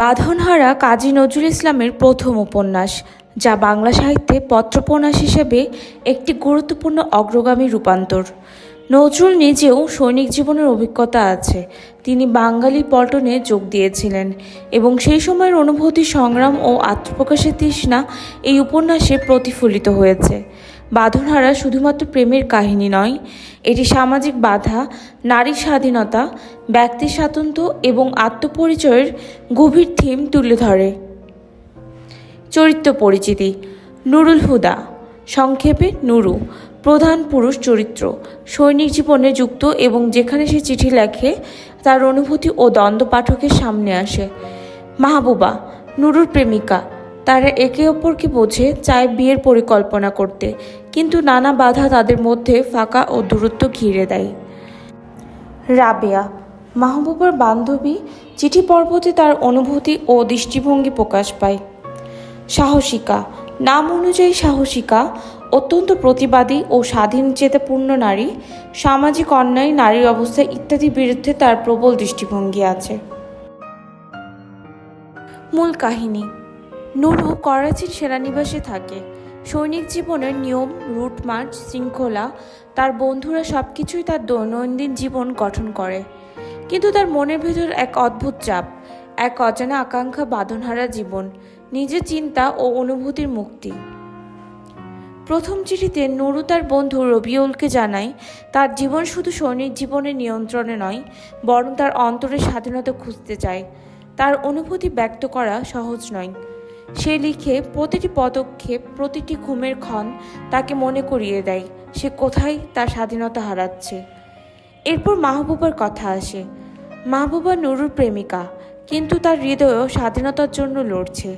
বাঁধনহারা কাজী নজরুল ইসলামের প্রথম উপন্যাস, যা বাংলা সাহিত্যে পত্রোপন্যাস হিসেবে একটি গুরুত্বপূর্ণ অগ্রগামী রূপান্তর। নজরুল নিজেও সৈনিক জীবনের অভিজ্ঞতা আছে। তিনি বাঙালি পল্টনে যোগ দিয়েছিলেন এবং সেই সময়ের অনুভূতি সংগ্রাম ও আত্মপ্রকাশের তৃষ্ণা এই উপন্যাসে প্রতিফলিত হয়েছে। বাঁধনহারা শুধুমাত্র প্রেমের কাহিনী নয়, এটি সামাজিক বাধা, নারী স্বাধীনতা, ব্যক্তি স্বাতন্ত্র্য এবং আত্মপরিচয়ের গভীর থিম তুলে ধরে। চরিত্র পরিচিতি, নুরুল হুদা। সংক্ষেপে, নুরু, প্রধান পুরুষ চরিত্র, সৈনিক জীবনে যুক্ত এবং যেখানে সে চিঠি লেখে, তার অনুভূতি ও দ্বন্দ্ব পাঠকের সামনে আসে। মাহবুবা, নুরুর প্রেমিকা। তারা একে অপরকে বোঝে, চায় বিয়ের পরিকল্পনা করতে। কিন্তু নানা বাধা তাদের মধ্যে ফাঁকা ও দূরত্ব ঘিরে দেয়। রাবেয়া, মাহবুবার বান্ধবী চিঠি পর্বতে তার অনুভূতি ও দৃষ্টিভঙ্গি প্রকাশ পায়। সাহসিকা, নাম অনুযায়ী সাহসিকা, অত্যন্ত প্রতিবাদী ও স্বাধীন চেতাপূর্ণ নারী, সামাজিক অন্যায় নারীর অবস্থা ইত্যাদির বিরুদ্ধে তার প্রবল দৃষ্টিভঙ্গি আছে। মূল কাহিনী নুরু করাচির সেনানিবাসে থাকে। সৈনিক জীবনের নিয়ম, রুট মার্চ, শৃঙ্খলা, তার বন্ধুরা সব কিছুই তার দৈনন্দিন জীবন গঠন করে। কিন্তু তার মনের ভেতর এক অদ্ভুত চাপ, এক অজানা আকাঙ্ক্ষা বাঁধনহারা জীবন, নিজের চিন্তা ও অনুভূতির মুক্তি। প্রথম চিঠিতে নুরু তার বন্ধু রবিউলকে জানায়, তার জীবন শুধু সৈনিক জীবনের নিয়ন্ত্রণে নয়, বরং তার অন্তরের স্বাধীনতা খুঁজতে চায়। তার অনুভূতি ব্যক্ত করা সহজ নয়। সে লিখে প্রতিটি পদক্ষেপ, প্রতিটি ঘুমের ক্ষণ তাকে মনে করিয়ে দেয়, সে কোথায় তার স্বাধীনতা হারাচ্ছে। এরপর মাহবুবার কথা আসে। মাহবুবা নুরুর প্রেমিকা, কিন্তু তার হৃদয়ও স্বাধীনতার জন্য লড়ছে।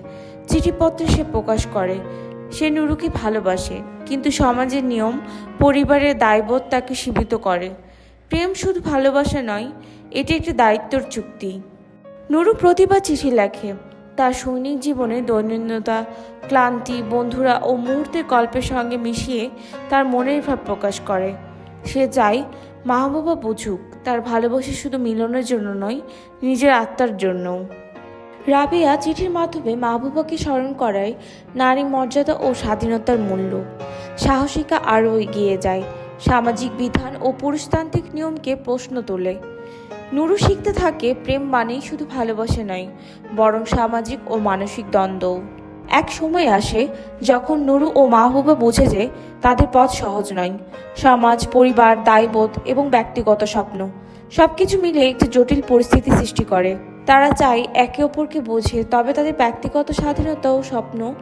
চিঠিপত্রে সে প্রকাশ করে, সে নুরুকে ভালোবাসে, কিন্তু সমাজের নিয়ম, পরিবারের দায়বোধ তাকে সীমিত করে। প্রেম শুধু ভালোবাসা নয়, এটি একটি দায়িত্বর চুক্তি। নুরু প্রতিবার চিঠি লেখে তার সৈনিক জীবনে দৈনন্দিনতা, ক্লান্তি, বন্ধুরা ও মুহূর্তের গল্পের সঙ্গে মিশিয়ে তার মনের ভাব প্রকাশ করে। সে চায়, মাহবুবা বুঝুক, তার ভালোবাসা শুধু মিলনের জন্য নয়, নিজের আত্মার জন্যও। রাবেয়া চিঠির মাধ্যমে মাহবুবাকে স্মরণ করায় নারী মর্যাদা ও স্বাধীনতার মূল্য। সাহসিকা আরও এগিয়ে যায়। সামাজিক বিধান ও পুরুষতান্ত্রিক নিয়মকে প্রশ্ন তোলে। নুরু শিখতে থাকে, প্রেম মানেই শুধু ভালোবাসা নয়, বরং সামাজিক ও মানসিক দ্বন্দ্ব এক সময় আসে, যখন নুরু ও মাহবুবা বুঝে যে তাদের পথ সহজ নয়, সমাজ, পরিবার, দায়বোধ এবং ব্যক্তিগত স্বপ্ন। সবকিছু মিলে একটি জটিল পরিস্থিতি সৃষ্টি করে। তারা চায় একে অপরকে বোঝে, তবে তাদের ব্যক্তিগত স্বাধীনতা ও স্বপ্ন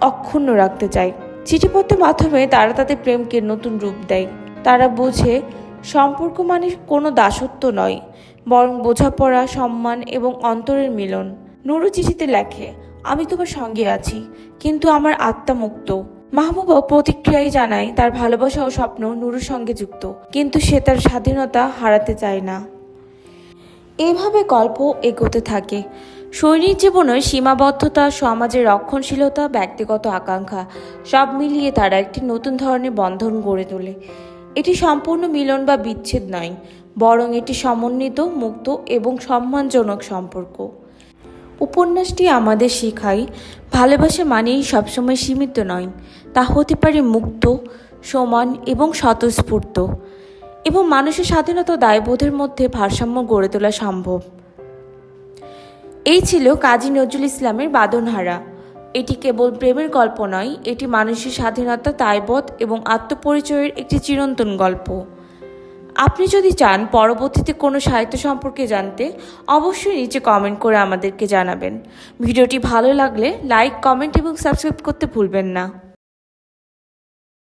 অক্ষুণ্ণ রাখতে চায়। চিঠিপত্রের মাধ্যমে তারা তাদের প্রেমকে নতুন রূপ দেয়। তারা বোঝে সম্পর্ক মানে কোনো দাসত্ব নয়, বরং বোঝাপড়া, সম্মান এবং অন্তরের মিলন। নুরু চিঠিতে লেখে, আমি তোমার সঙ্গে আছি, কিন্তু আমার আত্মা মুক্ত। মাহবুবা প্রতিক্রিয়ায় জানায়, তার ভালোবাসা ও স্বপ্ন নুরুর সঙ্গে যুক্ত, কিন্তু সে তার স্বাধীনতা হারাতে চায় না। এভাবে গল্প এগোতে থাকে। সৈনিক জীবনের সীমাবদ্ধতা, সমাজের রক্ষণশীলতা, ব্যক্তিগত আকাঙ্ক্ষা সব মিলিয়ে তারা একটি নতুন ধরনের বন্ধন গড়ে তোলে। এটি সম্পূর্ণ মিলন বা বিচ্ছেদ নয়, বরং এটি সমন্বিত, মুক্ত এবং সম্মানজনক সম্পর্ক। উপন্যাসটি আমাদের শেখায়, ভালোবাসা মানেই সবসময় সীমিত নয়, তা হতে পারে মুক্ত, সমান এবং স্বতঃস্ফূর্ত, এবং মানুষের স্বাধীনতা দায়বোধের মধ্যে ভারসাম্য গড়ে তোলা সম্ভব। এই ছিল কাজী নজরুল ইসলামের বাদনহারা। এটি কেবল প্রেমের গল্প নয়, এটি মানুষের স্বাধীনতা দায়বোধ এবং আত্মপরিচয়ের একটি চিরন্তন গল্প। আপনি যদি চান পরবর্তীতে কোনো সাহিত্য সম্পর্কে জানতে, অবশ্যই নিচে কমেন্ট করে আমাদেরকে জানাবেন। ভিডিওটি ভালো লাগলে লাইক কমেন্ট এবং সাবস্ক্রাইব করতে ভুলবেন না।